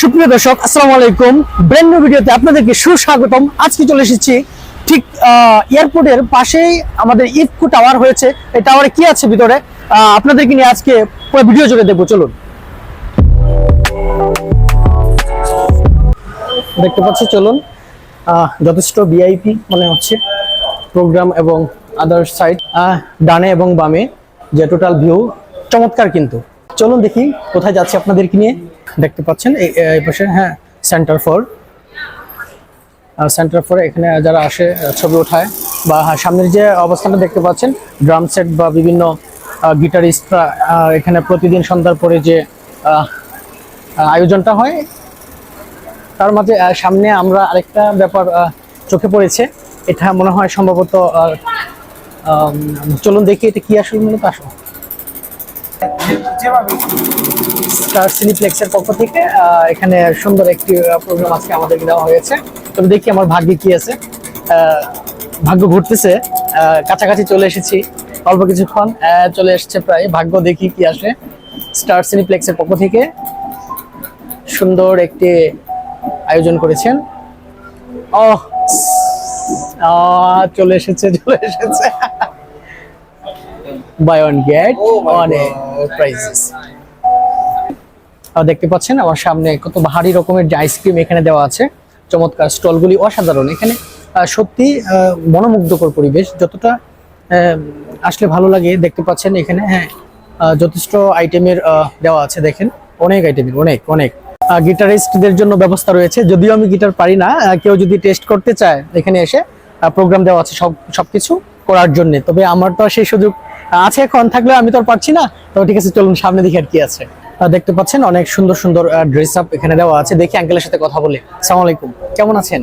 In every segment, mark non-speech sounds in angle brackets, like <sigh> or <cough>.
সুপ্রিয় দর্শক, আসসালামু আলাইকুম। ব্র্যান্ড ভিডিওতে আপনাদেরকে সুস্বাগতম। আজকে চলে এসেছি ঠিক এয়ারপোর্টের পাশেই আমাদের ইফকু টাওয়ার হয়েছে। এই টাওয়ারে কি আছে ভিতরে? আপনাদেরকে নিয়ে আজকে পুরো ভিডিও জুড়ে দেখব। চলুন। দেখতে পাচ্ছি, চলুন। যথেষ্ট ভিআইপি মনে হচ্ছে প্রোগ্রাম এবং আদার সাইড ডানে এবং বামে যে টোটাল ভিউ চমৎকার কিন্তু। চলুন দেখি কোথায় যাচ্ছে আপনাদেরকে নিয়ে। দেখতে পাচ্ছেন এই পাশে হ্যাঁ সেন্টার ফর সেন্টার ফর এখানে যারা আসে ছবি ওঠায় বা হ্যাঁ, সামনের যে অবস্থানটা দেখতে পাচ্ছেন ড্রাম সেট বা বিভিন্ন গিটারিস্টরা এখানে প্রতিদিন সন্ধ্যার পরে যে আয়োজনটা হয় তার মাঝে সামনে আমরা আরেকটা ব্যাপার চোখে পড়েছে। এটা মনে হয় সম্ভবত চলুন দেখি এটা কি আসলে মূলত আসো সিনিপ্লেক্সের পক্ষ থেকে এখানে সুন্দর একটি প্রোগ্রাম আজকে আমাদেরকে দেওয়া হয়েছে। তবে দেখি আমার ভাগ্যে কি আছে। ভাগ্য ঘুরতেছে। কাছাকাছি চলে এসেছি অল্প কিছুক্ষণ। চলে এসেছে প্রায়। ভাগ্য দেখি কি আসে। স্টার সিনিপ্লেক্সের পক্ষ থেকে সুন্দর একটি আয়োজন করেছেন। ও চলে এসেছে চলে এসেছে। Buy one get one prices দেখতে পাচ্ছেন, আমার সামনে কত ভারী রকমের যে আইসক্রিম এখানে দেওয়া আছে। চমৎকার স্টলগুলি অসাধারণ। এখানে সত্যি মনোমুগ্ধকর পরিবেশ। যতটা আসলে ভালো লাগে দেখতে পাচ্ছেন এখানে। হ্যাঁ যথেষ্ট আইটেমের দেওয়া আছে, দেখেন। অনেক আইটেমের অনেক অনেক। গিটারিস্টদের জন্য ব্যবস্থা রয়েছে। যদিও আমি গিটার পারি না কেউ যদি টেস্ট করতে চায় এখানে এসে প্রোগ্রাম দেওয়া আছে সব, সবকিছু করার জন্য। তবে আমার তো সেই সুযোগ আছে এখন। থাকলে আমি তো আর পারছি না। তবে ঠিক আছে, চলুন সামনে দেখি আর কি আছে। দেখতে পাচ্ছেন অনেক সুন্দর সুন্দর ড্রেস আপ এখানে দেওয়া আছে। দেখি আঙ্কেলের সাথে কথা বলে। সালাম আলাইকুম। কেমন আছেন?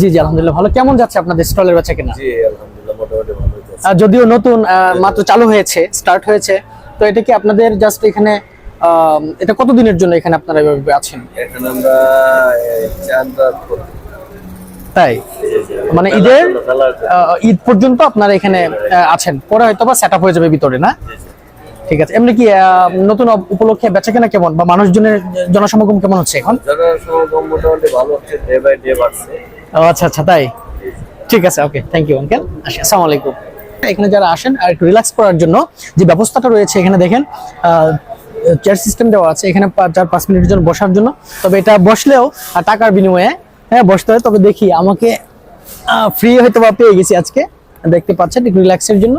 জি জি আলহামদুলিল্লাহ ভালো। কেমন যাচ্ছে আপনাদের স্টলের বেচা কেনা? জি আলহামদুলিল্লাহ মোটামুটি ভালো যাচ্ছে আহ, যদিও নতুন মাত্র চালু হয়েছে স্টার্ট হয়েছে। তো এটা কি আপনাদের জাস্ট এখানে এটা কত দিনের জন্য এখানে আপনারা এভাবে আছেন? এখন আমরা তাই? মানে ঈদের ঈদ পর্যন্ত আপনারা এখানে আছেন। পরে হয়তো বা সেট আপ হয়ে যাবে ভিতরে না? ঠিক আছে। এমনি কি নতুন উপ- উপলক্ষে বেচা কেনা কেমন? বা মানুষজনের জনসমাগম কেমন হচ্ছে এখন? জনসমাগম মোটামুটি ভালো হচ্ছে ডে বাই ডে বাড়ছে। ও আচ্ছা আচ্ছা তাই? ঠিক আছে ওকে থ্যাংক ইউ আঙ্কেল আসি আসসালামু আলাইকুম। এখানে যারা আসেন আর একটু রিল্যাক্স করার জন্য যে ব্যবস্থাটা রয়েছে এখানে দেখেন চেয়ার সিস্টেম দেওয়া আছে এখানে চার পাঁচ মিনিটের জন্য বসার জন্য। তবে এটা বসলেও টাকার বিনিময়ে হ্যাঁ বসতে হয়। তবে দেখি আমাকে ফ্রি হয়তো বা পেয়ে গেছি আজকে। দেখতে পাচ্ছেন একটু রিল্যাক্সের জন্য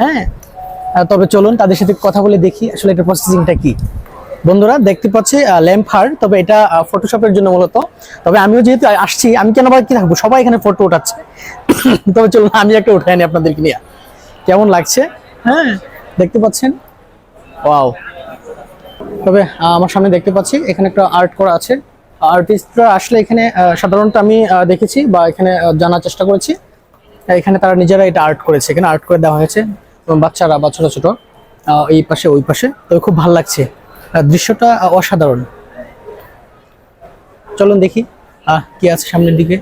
হ্যাঁ। তবে চলুন তাদের সাথে কথা বলে দেখি আসলে এটা প্রসেসিংটা কি। বন্ধুরা দেখতে পাচ্ছি ল্যাম্প হার তবে এটা ফটোশপের জন্য মূলত। তবে আমিও যেহেতু আসছি আমি কেন বা কি থাকব? সবাই এখানে ফটো উঠাচ্ছে। <coughs> তবে চলুন আমি একটা উঠাই আনি আপনাদেরকে নিয়ে। কেমন লাগছে? হ্যাঁ। দেখতে পাচ্ছেন? ওয়াও তবে আমার সামনে দেখতে পাচ্ছি এখানে একটা আর্ট করা আছে। আর্টিস্টরা আসলে এখানে সাধারণত আমি দেখেছি বা এখানে জানার চেষ্টা করেছি। এখানে তারা নিজেরা এটা আর্ট করেছে। এখানে আর্ট করে দেওয়া হয়েছে। বাচ্চারা বা ছোট ছোট এই পাশে ওই পাশে। তবে খুব ভালো লাগছে। দৃশ্যটা অসাধারণ। চলুন দেখি কি আছে সামনের দিকে।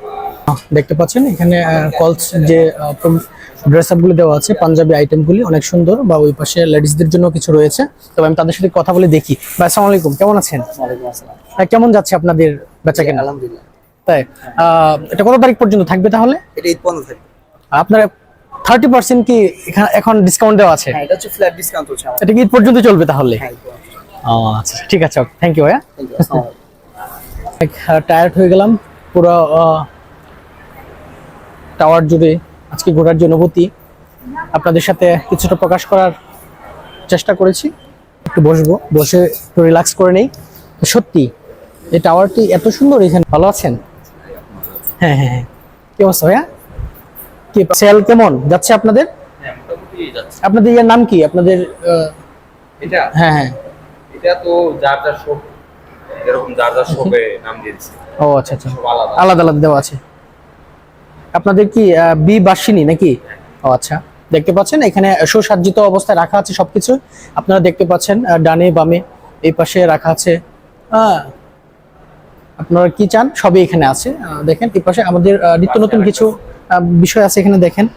দেখতে পাচ্ছেন এখানে কলস যে ড্রেস আপগুলো দেওয়া আছে পাঞ্জাবি আইটেমগুলি অনেক সুন্দর বা ওই পাশে লেডিসদের জন্য কিছু রয়েছে। তবে আমি তাদের সাথে কথা বলে দেখি। ভাই আসসালামু আলাইকুম কেমন আছেন? কেমন যাচ্ছে আপনাদের বেচা কেনা? আলহামদুলিল্লাহ। তাই আহ, এটা কত তারিখ পর্যন্ত থাকবে তাহলে? এটা ঈদ পর্যন্ত থাকবে। আপনার থার্টি পার্সেন্ট কি এখা- এখন ডিসকাউন্ট দেওয়া আছে? হ্যাঁ এটা হচ্ছে ফ্ল্যাট ডিসকাউন্ট আমাদের এটা কি পর্যন্ত চলবে তাহলে? হ্যাঁ ও আচ্ছা ঠিক আছে থ্যাংক ইউ ভাইয়া। টায়ার্ড হয়ে গেলাম। পুরো টাওয়ার জুড়ে আজকে ঘোরার যে অনুভূতি আপনাদের সাথে কিছুটা প্রকাশ করার চেষ্টা করেছি। একটু বসবো বসে একটু রিল্যাক্স করে নেই। সত্যি এই টাওয়ারটি এত সুন্দর এখানে। ভালো আছেন? হ্যাঁ হ্যাঁ হ্যাঁ। কি অবস্থা ভাইয়া? কি সেল কেমন? যাচ্ছে আপনাদের? হ্যাঁ আপনাদের ইয়ার নাম কি? আপনাদের এটা? হ্যাঁ হ্যাঁ। এটা তো যার যার শোক এরকম যার যার শোকে নাম দিয়ে দিচ্ছে ও আচ্ছা আচ্ছা। আলাদা। আলাদা দেওয়া আছে। আপনাদের কি বি বাসিনী নাকি? ও আচ্ছা। দেখতে পাচ্ছেন এখানে সুসজ্জিত অবস্থায় রাখা আছে সবকিছু। আপনারা দেখতে পাচ্ছেন ডানে বামে এই পাশে রাখা আছে। হ্যাঁ আপনারা কি চান? সবই এখানে আছে। দেখেন এই পাশে আমাদের নিত্য নতুন কিছু বিষয় আছে এখানে দেখেন।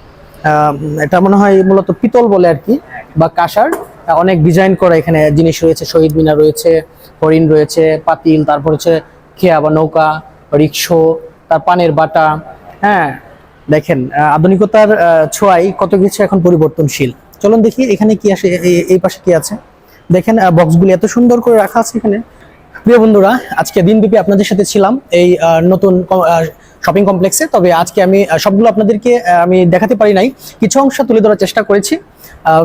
এটা মনে হয় মূলত পিতল বলে আর কি, বা কাঁসার। অনেক ডিজাইন করা এখানে জিনিস রয়েছে, শহীদ মিনা রয়েছে, হরিণ রয়েছে, পাতিল, তারপর হচ্ছে খেয়া বা নৌকা রিক্সো তার পানের বাটা। হ্যাঁ দেখেন আধুনিকতার ছোঁয়াই কত কিছু এখন পরিবর্তনশীল। চলুন দেখি এখানে কি আসে এই- পাশে কি আছে। দেখেন বক্সগুলি এত সুন্দর করে রাখা আছে এখানে। প্রিয় বন্ধুরা, আজকে দিনব্যাপী আপনাদের সাথে ছিলাম। এই নতুন শপিং কমপ্লেক্সে তবে আজকে আমি সবগুলো আপনাদেরকে আমি দেখাতে পারি নাই। কিছু অংশ তুলে ধরার চেষ্টা করেছি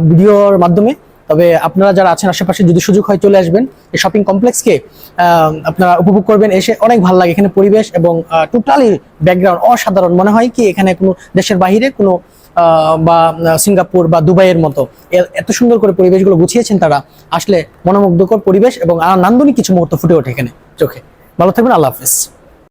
ভিডিওর মাধ্যমে। তবে আপনারা যারা আছেন আশেপাশে, যদি সুযোগ হয় চলে আসবেন এই শপিং কমপ্লেক্সকে আপনারা উপভোগ করবেন। এসে অনেক ভালো লাগে এখানে পরিবেশ এবং টোটালি ব্যাকগ্রাউন্ড অসাধারণ। মনে হয় কি এখানে কোনো দেশের বাইরে কোনো বা সিঙ্গাপুর বা দুবাইয়ের মতো এত সুন্দর করে পরিবেশগুলো গুছিয়েছেন তারা। আসলে মনোমুগ্ধকর পরিবেশ এবং নান্দনিক কিছু মুহূর্ত ফুটে ওঠে এখানে, চোখে। ভালো থাকবেন, আল্লাহ হাফিজ।